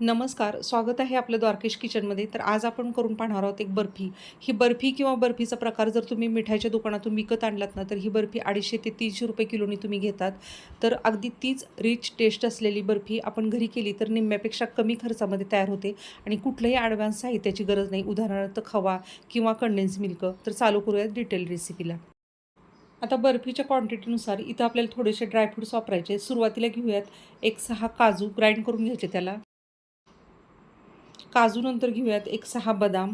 नमस्कार स्वागत आहे आपलं द्वारकेश किचनमध्ये. तर आज आपण करून पाहणार आहोत एक बर्फी. ही बर्फी किंवा बर्फीचा प्रकार जर तुम्ही मिठाईच्या दुकानातून विकत आणलात ना तर ही बर्फी अडीचशे ते तीनशे रुपये किलोनी तुम्ही घेतात. तर अगदी तीच रिच टेस्ट असलेली बर्फी आपण घरी केली तर निम्म्यापेक्षा कमी खर्चामध्ये तयार होते आणि कुठलंही ॲडव्हान्स साहित्याची गरज नाही. उदाहरणार्थ खवा किंवा कंडेन्स मिल्क तर चालू करूयात डिटेल रेसिपीला आता बर्फीच्या क्वांटिटीनुसार इथं आपल्याला थोडेसे ड्रायफ्रूट्स वापरायचे सुरुवातीला घेऊयात एक सहा काजू. ग्राइंड करून घ्यायचे त्याला. काजूनंतर घेऊयात एक सहा बदाम.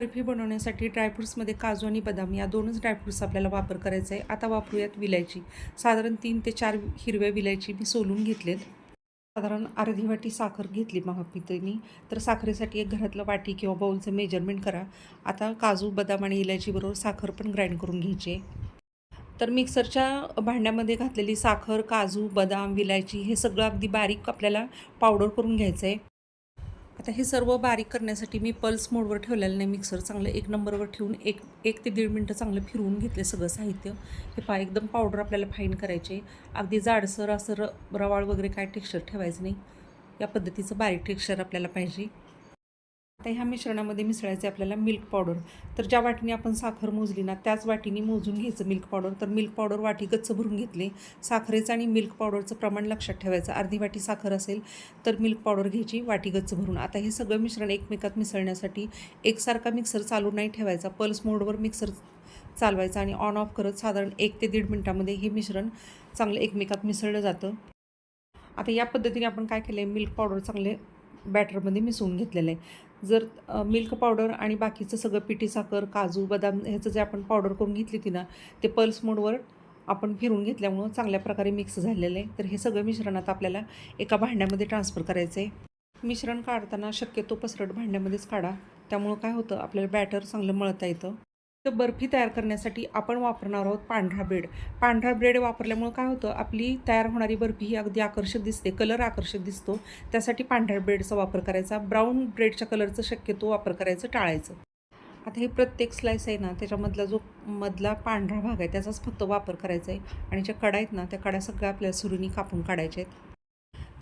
बर्फी बनवण्यासाठी ड्रायफ्रूट्समध्ये काजू आणि बदाम या दोनच ड्रायफ्रूट्स आपल्याला वापर करायचा आहे आता वापरूयात विलायची. साधारण तीन ते चार हिरव्या विलायची मी सोलून घेतलेत. साधारण अर्धी वाटी साखर घेतली महापितेनी तर साखरेसाठी एक घरातलं वाटी किंवा बाउलचं मेजरमेंट करा. आता काजू बदाम आणि इलायचीबरोबर साखर पण ग्राइंड करून घ्यायची. आहे तर मिक्सरच्या भांड्यामध्ये घातलेली साखर काजू बदाम विलायची हे सगळं अगदी बारीक आपल्याला पावडर करून घ्यायचं आहे आता हे सर्व बारीक करण्यासाठी मी पल्स मोडवर ठेवलेलं नाही मिक्सर चांगलं एक नंबरवर ठेवून एक एक ते दीड मिनटं चांगलं फिरवून घेतले सगळं साहित्य. हे पा एकदम पावडर आपल्याला फाईन करायचे. अगदी जाडसर असं र रवाळ वगैरे काय टेक्स्चर ठेवायचं नाही. या पद्धतीचं बारीक टेक्स्चर आपल्याला पाहिजे. आता ह्या मिश्रणामध्ये मिसळायचं आपल्याला मिल्क पावडर तर ज्या वाटीने आपण साखर मोजली ना त्याच वाटीने मोजून घ्यायचं मिल्क पावडर तर मिल्क पावडर वाटी गच्च भरून घेतले. साखरेचं आणि मिल्क पावडरचं प्रमाण लक्षात ठेवायचं. अर्धी वाटी साखर असेल तर मिल्क पावडर घ्यायची वाटी गच्च भरून. आता हे सगळं मिश्रण एकमेकात मिसळण्यासाठी एकसारखा मिक्सर चालू नाही ठेवायचा. पल्स मोडवर मिक्सर चालवायचा आणि ऑन ऑफ करत साधारण एक ते दीड मिनटामध्ये हे मिश्रण चांगलं एकमेकात मिसळलं जातं. आता या पद्धतीने आपण काय केलं आहे मिल्क पावडर चांगले बॅटरमध्ये मिसळून घेतलेलं आहे. जर मिल्क पावडर आणि बाकीचं सगळं पिठी साखर काजू बदाम ह्याचं जे आपण पावडर करून घेतली ती ना ते पल्स मोडवर आपण फिरून घेतल्यामुळं चांगल्या प्रकारे मिक्स झालेलं आहे. तर हे सगळं मिश्रणात आपल्याला एका भांड्यामध्ये ट्रान्सफर करायचं आहे. मिश्रण काढताना शक्यतो पसरट भांड्यामध्येच काढा. त्यामुळं काय होतं आपल्याला बॅटर चांगलं मळता येतं. तर बर्फी तयार करण्यासाठी आपण वापरणार आहोत पांढरा ब्रेड. पांढरा ब्रेड वापरल्यामुळं काय होतं? आपली तयार होणारी बर्फी ही अगदी आकर्षक दिसते कलर आकर्षक दिसतो. त्यासाठी पांढऱ्या ब्रेडचा वापर करायचा ब्राऊन ब्रेडच्या कलरचं शक्यतो वापर करायचं टाळायचं. आता हे प्रत्येक स्लाईस आहे ना त्याच्यामधला जो मधला पांढरा भाग आहे त्याचाच फक्त वापर करायचा आहे. आणि ज्या कडा आहेत ना त्या कडा सगळ्या आपल्याला सुरुनी कापून काढायच्या आहेत.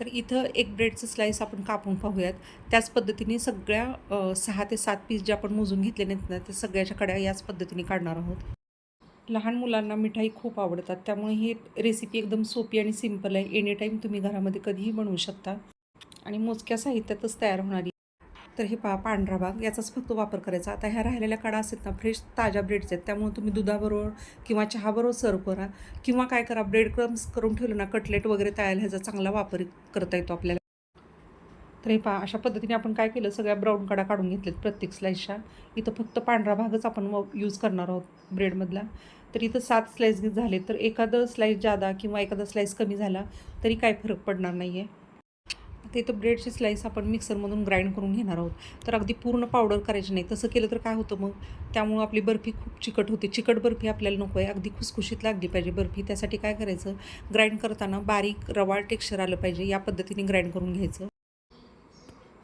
तर इथं एक ब्रेडचं स्लाईस आपण कापून पाहूयात. त्याच पद्धतीने सगळ्या सहा ते सात पीस जे आपण मोजून घेतले नाहीत ना ते सगळ्याच्या कड्या याच पद्धतीने काढणार आहोत. लहान मुलांना मिठाई खूप आवडतात. त्यामुळे ही रेसिपी एकदम सोपी आणि सिंपल आहे. एनी टाईम तुम्ही घरामध्ये कधीही बनवू शकता. आणि मोजक्या साहित्यातच तयार होणारी तर हे पहा पांढरा भाग याचाच फक्त वापर करायचा. आता ह्या राहिलेल्या कडा असतात ना फ्रेश ताज्या ब्रेडचे आहेत. त्यामुळे तुम्ही दुधाबरोबर किंवा चहाबरोबर सर्व करा. किंवा काय करा ब्रेड क्रम्स करून ठेवलं ना कटलेट वगैरे तयार ह्याचा चांगला वापर करता येतो आपल्याला. तर हे पहा अशा पद्धतीने आपण काय केलं सगळ्या ब्राऊन कडा काढून घेतलेत प्रत्येक स्लाईसच्या इथं फक्त पांढरा भागच आपण यूज करणार आहोत ब्रेडमधला. तर इथं सात स्लाईस झाले तर एखादं स्लाईस जादा किंवा एखादा स्लाईस कमी झाला तरी काय फरक पडणार नाही आहे ते तर ब्रेडची स्लाईस आपण मिक्सरमधून ग्राइंड करून घेणार आहोत. तर अगदी पूर्ण पावडर करायची नाही. तसं केलं तर काय होतं मग? त्यामुळं आपली बर्फी खूप चिकट होते. चिकट बर्फी आपल्याला नको आहे. अगदी खुसखुशीत लागली पाहिजे बर्फी. त्यासाठी काय करायचं? ग्राइंड करताना बारीक रवाळ टेक्स्चर आलं पाहिजे. या पद्धतीने ग्राइंड करून घ्यायचं.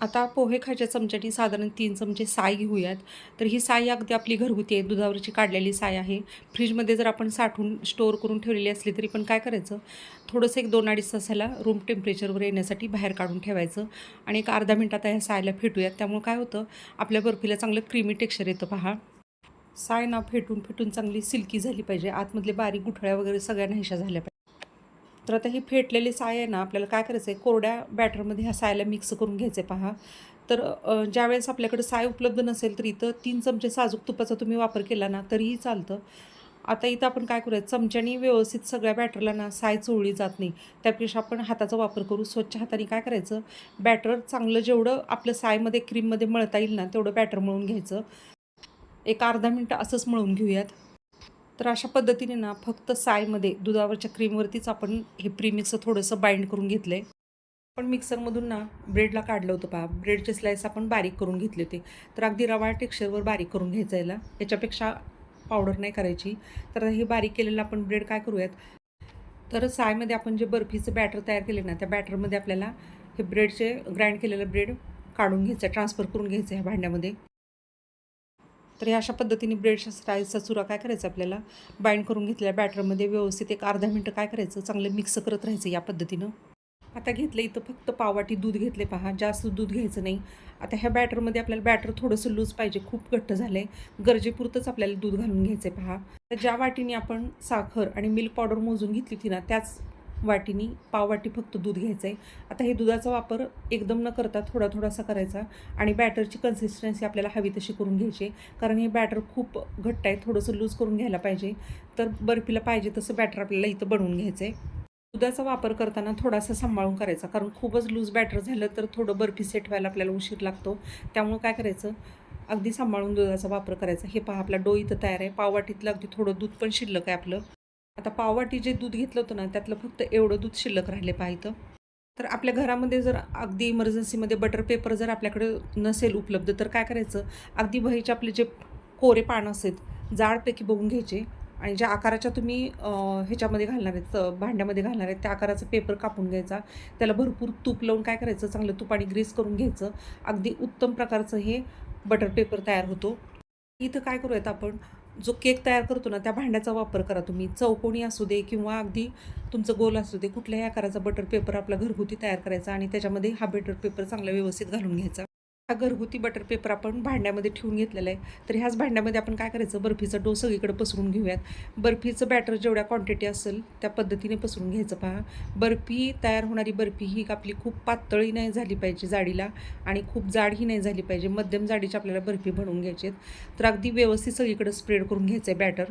आता पोहे खायच्या चमच्यानी साधारण तीन चमचे साय घेऊयात. तर ही साय अगदी आपली घरगुती आहे दुधावरची काढलेली साय आहे. फ्रीजमध्ये जर आपण साठवून स्टोअर करून ठेवलेली असली तरी पण काय करायचं? थोडंसं एक दोन अडीच तासाला रूम टेम्परेचरवर येण्यासाठी बाहेर काढून ठेवायचं आणि एक अर्धा मिनटात ह्या सायला फेटूयात. त्यामुळे काय होतं? आपल्या बर्फीला चांगलं क्रीमी टेक्स्चर येतं पहा. साय ना फेटून फेटून चांगली सिल्की झाली पाहिजे. आतमधले बारीक गुठळ्या वगैरे सगळ्या नाहीशा झाल्या पाहिजे. तर आता ही फेटलेली साय आहे ना आपल्याला काय करायचं आहे कोरड्या बॅटरमध्ये ह्या सायला मिक्स करून घ्यायचं आहे पहा. तर ज्यावेळेस आपल्याकडे साय उपलब्ध नसेल तर इथं तीन चमचे साजूक तुपाचा तुम्ही वापर केला ना तरीही चालतं. आता इथं आपण काय करूया? चमच्यानी व्यवस्थित सगळ्या बॅटरला ना साय चोळली जात नाही. त्यापेक्षा आपण हाताचा वापर करू. स्वच्छ हाताने काय करायचं? बॅटर चांगलं जेवढं आपलं सायमध्ये क्रीममध्ये मळता येईल ना तेवढं बॅटर मळून घ्यायचं. एक अर्धा मिनटं असंच मळून घेऊयात. तर अशा पद्धतीने ना फक्त सायमध्ये दुधावरच्या क्रीमवरतीच आपण हे प्रीमिक्सचं थोडंसं बाइंड करून घेतलं आहे पण मिक्सरमधून ना ब्रेडला काढलं होतं पहा. ब्रेडचे स्लाईस आपण बारीक करून घेतले होते. तर अगदी रवाळ टेक्स्चरवर बारीक करून घ्यायचं याला. याच्यापेक्षा पावडर नाही करायची. तर हे बारीक केलेलं आपण ब्रेड काय करूयात? तर सायमध्ये आपण जे बर्फीचं बॅटर तयार केले ना त्या बॅटरमध्ये आपल्याला हे ब्रेडचे ग्राइंड केलेलं ब्रेड काढून घ्यायचं ट्रान्सफर करून घ्यायचं ह्या भांड्यामध्ये. तर ह्या अशा पद्धतीने ब्रेडच्या स्लाईसचा चुरा काय करायचा आपल्याला? बाइंड करून घेतलेल्या बॅटरमध्ये व्यवस्थित एक अर्धा मिनटं काय करायचं? चांगलं मिक्स करत राहायचं या पद्धतीनं. आता घेतलं इथं फक्त पाववाटी दूध घेतले पहा. जास्त दूध घ्यायचं नाही. आता ह्या बॅटरमध्ये आपल्याला बॅटर थोडंसं लूज पाहिजे. खूप घट्ट झालं आहे गरजेपुरतंच आपल्याला दूध घालून घ्यायचं आहे पहा. तर ज्या वाटीने आपण साखर आणि मिल्क पावडर मोजून घेतली होती ना त्याच वाटीनी पाववाटी फक्त दूध घ्यायचं आहे आता हे दुधाचा वापर एकदम न करता थोडा थोडासा करायचा आणि बॅटरची कन्सिस्टन्सी आपल्याला हवी तशी करून घ्यायची. कारण हे बॅटर खूप घट्ट आहे थोडंसं लूज करून घ्यायला पाहिजे. तर बर्फीला पाहिजे तसं बॅटर आपल्याला इथं बनवून घ्यायचं आहे दुधाचा वापर करताना थोडासा सांभाळून करायचा. कारण खूपच लूज बॅटर झालं तर थोडं बर्फी सेट व्हायला आपल्याला उशीर लागतो. त्यामुळं काय करायचं? अगदी सांभाळून दुधाचा वापर करायचा. हे पहा आपला डो इथं तयार आहे. पाववाटीतलं अगदी थोडं दूध पण शिल्लक आहे आपलं. आता पाववाटी जे दूध घेतलं होतं ना त्यातलं फक्त एवढं दूध शिल्लक राहिले पाहिजे. तर आपल्या घरामध्ये जर अगदी इमर्जन्सीमध्ये बटर पेपर जर आपल्याकडे नसेल उपलब्ध तर काय करायचं? अगदी वहीचे आपले जे कोरे पानं असतात जाडपैकी बघून घ्यायचे आणि ज्या आकाराच्या तुम्ही ह्याच्यामध्ये घालणार आहेत भांड्यामध्ये घालणार आहेत त्या आकाराचा पेपर कापून घ्यायचा. त्याला भरपूर तूप लावून काय करायचं? चांगलं तुपाने ग्रीस करून घ्यायचं. अगदी उत्तम प्रकारचं हे बटर पेपर तयार होतो. इथं काय करूयात आपण? जो केक तयार करतो ना त्या भांड्याचा वापर करा तुम्ही. चौकोनी असू दे किंवा अगदी तुमचं गोल असू दे कुठल्याही आकाराचा बटर पेपर आपला घरगुती तयार करायचा आणि त्याच्यामध्ये हा बटर पेपर चांगला व्यवस्थित घालून घ्यायचा. हा घरगुती बटर पेपर आपण भांड्यामध्ये ठेवून घेतलेला आहे तर ह्याच भांड्यामध्ये आपण काय करायचं? बर्फीचा डो सगळीकडे पसरून घेऊयात. बर्फीचं बॅटर जेवढ्या क्वांटिटी असेल त्या पद्धतीने पसरून घ्यायचं पहा. बर्फी तयार होणारी बर्फी ही आपली खूप पातळी नाही झाली पाहिजे जाडीला आणि खूप जाडही नाही झाली पाहिजे. मध्यम जाडीची आपल्याला बर्फी बनवून घ्यायची तर अगदी व्यवस्थित सगळीकडे स्प्रेड करून घ्यायचं आहे बॅटर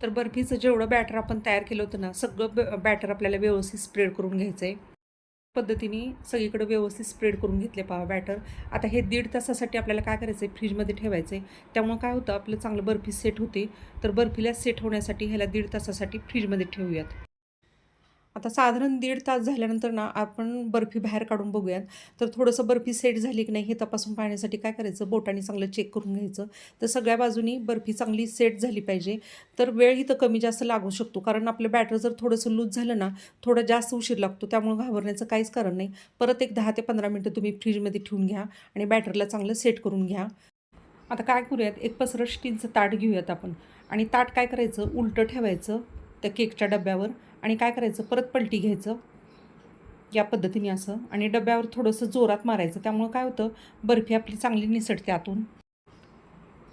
तर बर्फीचं जेवढं बॅटर आपण तयार केलं होतं ना सगळं बॅटर आपल्याला व्यवस्थित स्प्रेड करून घ्यायचं आहे. पद्धतीने सगळीकडे व्यवस्थित स्प्रेड करून घेतले पहा बॅटर आता हे दीड तासासाठी आपल्याला काय करायचं आहे फ्रीजमध्ये ठेवायचं आहे त्यामुळं काय होतं? आपलं चांगलं बर्फी सेट होते. तर बर्फीला सेट होण्यासाठी ह्याला दीड तासासाठी फ्रीजमध्ये ठेवूयात. आता साधारण दीड तास झाल्यानंतर ना आपण बर्फी बाहेर काढून बघूयात. तर थोडंसं बर्फी सेट झाली की नाही हे तपासून पाहण्यासाठी काय करायचं? बोटाने चांगलं चेक करून घ्यायचं. तर सगळ्या बाजूनी बर्फी चांगली सेट झाली पाहिजे. तर वेळ इथं कमी जास्त लागू शकतो. कारण आपलं बॅटर जर थोडंसं लूज झालं ना थोडं जास्त उशीर लागतो. त्यामुळे घाबरण्याचं काहीच कारण नाही. परत एक दहा ते पंधरा मिनटं तुम्ही फ्रीजमध्ये ठेवून घ्या आणि बॅटरला चांगलं सेट करून घ्या. आता काय करूयात? एक पसरं स्टीलचं ताट घेऊयात आपण. आणि ताट काय करायचं? उलटं ठेवायचं त्या केकच्या डब्यावर. आणि काय करायचं? परत पलटी घ्यायचं. या पद्धतीने असं. आणि डब्यावर थोडंसं जोरात मारायचं. त्यामुळं काय होतं? बर्फी आपली चांगली निसटते आतून.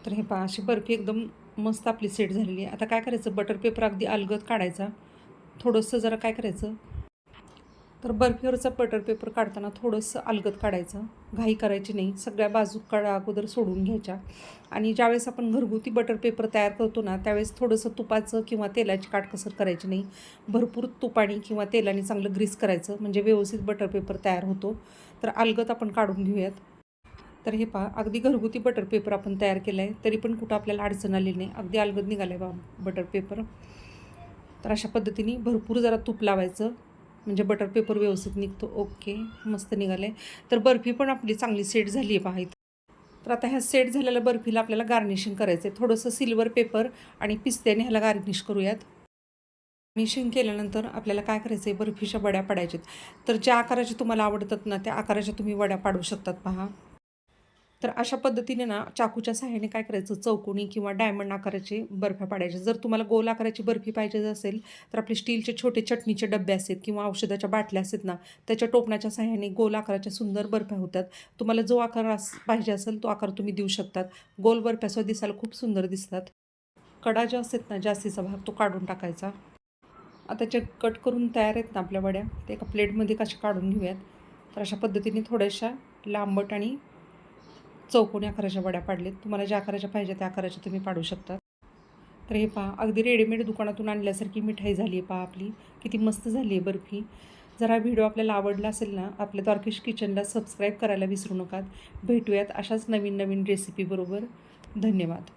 तर हे पहा अशी बर्फी एकदम मस्त आपली सेट झालेली आहे. आता काय करायचं? बटर पेपर अगदी अलगद काढायचा. थोडंसं जरा काय करायचं? तर बर्फीवरचा बटर पेपर काढताना थोडंसं अलगत काढायचं. घाई करायची नाही. सगळ्या बाजू काढा अगोदर सोडून घ्यायच्या. आणि ज्यावेळेस आपण घरगुती बटर पेपर तयार करतो ना त्यावेळेस थोडंसं तुपाचं किंवा तेलाची काटकसर करायची नाही. भरपूर तुपाने किंवा तेलाने चांगलं ग्रीस करायचं. म्हणजे व्यवस्थित बटर पेपर तयार होतो. तर अलगत आपण काढून घेऊयात. तर हे पहा अगदी घरगुती बटर पेपर आपण तयार केलं आहे तरी पण कुठं आपल्याला अडचण आली नाही. अगदी अलगद निघालं आहे बा बटर पेपर तर अशा पद्धतीने भरपूर जरा तूप लावायचं. म्हणजे बटर पेपर व्यवस्थित निघतो. ओके मस्त निघाले तर बर्फी पण आपली चांगली सेट झाली आहे पहा तर आता ह्या सेट झालेल्या बर्फीला आपल्याला गार्निशिंग करायचं आहे थोडंसं सिल्वर पेपर आणि पिस्त्याने ह्याला गार्निश करूयात. गार्निशिंग केल्यानंतर आपल्याला काय करायचं आहे बर्फीच्या वड्या पाडायच्यात. तर ज्या आकाराच्या तुम्हाला आवडतात ना त्या आकाराच्या तुम्ही वड्या पाडू शकतात पहा. तर अशा पद्धतीने ना चाकूच्या सहाय्याने काय करायचं? चौकोनी किंवा डायमंड आकाराचे बर्फ्या पाडायच्या जर तुम्हाला गोल आकाराची बर्फी पाहिजे असेल तर आपले स्टीलचे छोटे चटणीचे डबे असतात किंवा औषधाच्या बाटल्या असतात ना त्याच्या टोपणाच्या सहाय्याने गोल आकाराच्या सुंदर बर्फ्या होतात. तुम्हाला जो आकार अस पाहिजे असेल तो आकार तुम्ही देऊ शकतात. गोल बर्फ्यासह दिसायला खूप सुंदर दिसतात. कडा ज्या असतात ना जास्तीचा भाग तो काढून टाकायचा. आता जे कट करून तयार आहेत ना आपल्या वड्या ते एका प्लेटमध्ये कशा काढून घेऊयात? तर अशा पद्धतीने थोड्याशा लांबट आणि चौकोनी आकाराच्या वड्या पाडलेत. तुम्हाला ज्या आकाराच्या पाहिजे त्या आकाराच्या तुम्ही पाडू शकता. तर हे पहा अगदी रेडीमेड दुकानातून आणल्यासारखी मिठाई झाली आहे पहा आपली. किती मस्त झाली आहे बर्फी. जर हा व्हिडिओ आपल्याला आवडला असेल ना आपल्या द्वारकेश किचनला सबस्क्राईब करायला विसरू नका भेटूयात अशाच नवीन नवीन रेसिपीबरोबर धन्यवाद.